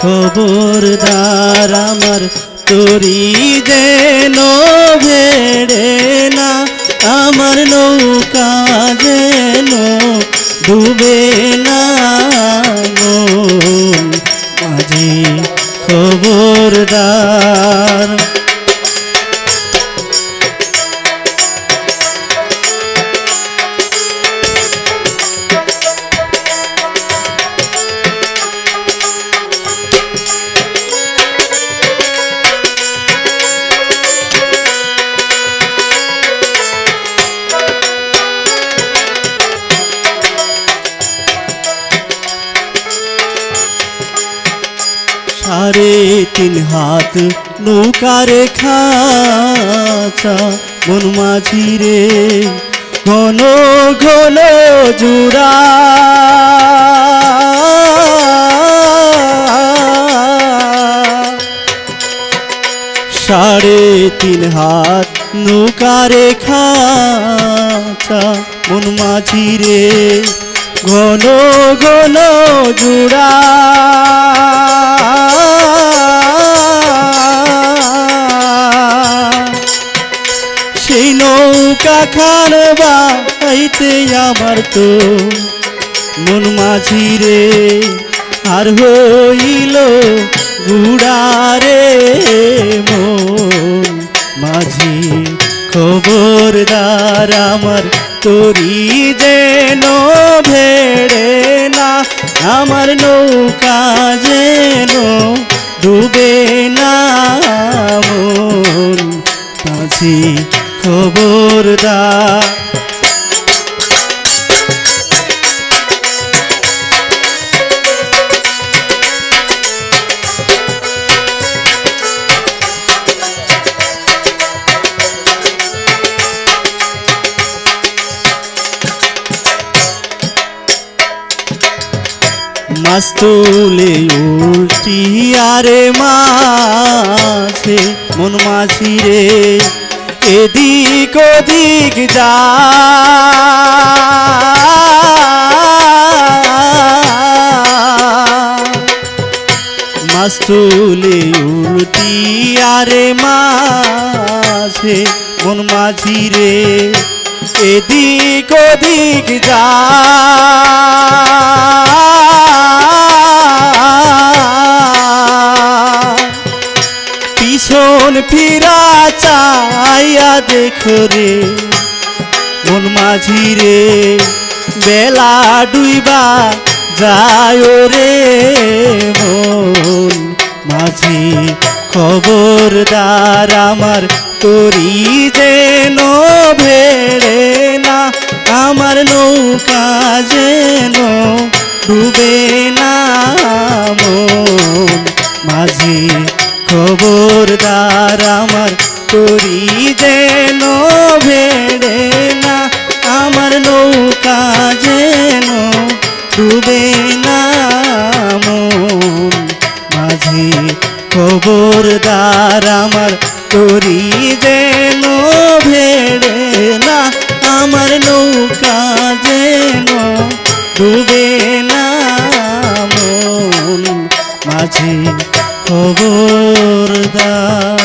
খবরদার আমার তোরি যেন ভেড়ে না আমার নৌকা যেন ডুবে না মাঝি খবরদার সাড়ে তিন হাত নৌকারে খাচা মন মাঝি রে, ঘন ঘন জুড়া। সাড়ে তিন হাত নৌকারে খাচা মন মাঝি রে, ঘন ঘন জুড়া। নৌকা খান বাইতে আমার তো মন মাঝি রে। আর হইল গুড়ারে মন মাঝি। খবরদার আমার তোরি যেন ভেড়ে না, আমার নৌকা যেন ডুবে না মাঝি। খবরদার মাস্তুলে উল্টি আরে মাছে মন মাঝি রে। এদিক ওদিক যা। মাস্তুলে উল্টি আরে মাছে মন মাঝি রে এদিক ওদিক যা। পিছন ফিরা চাইয়া দেখো রে। মন মাঝি রে, বেলা ডুইবা যায় রে মন মাঝি। খবরদার আমার তোরি যেন ভেড়ে না, আমার নৌকা যেন ডুবে না মন মাঝি। খবরদার আমার তোরি যেন ভেড়ে না, আমার নৌকা যেন ডুবে না মন। মাঝি খবরদার আমার তোরি যেন ভেড়ে না, আমার নৌকা যেন ডুবে சோறுதான்.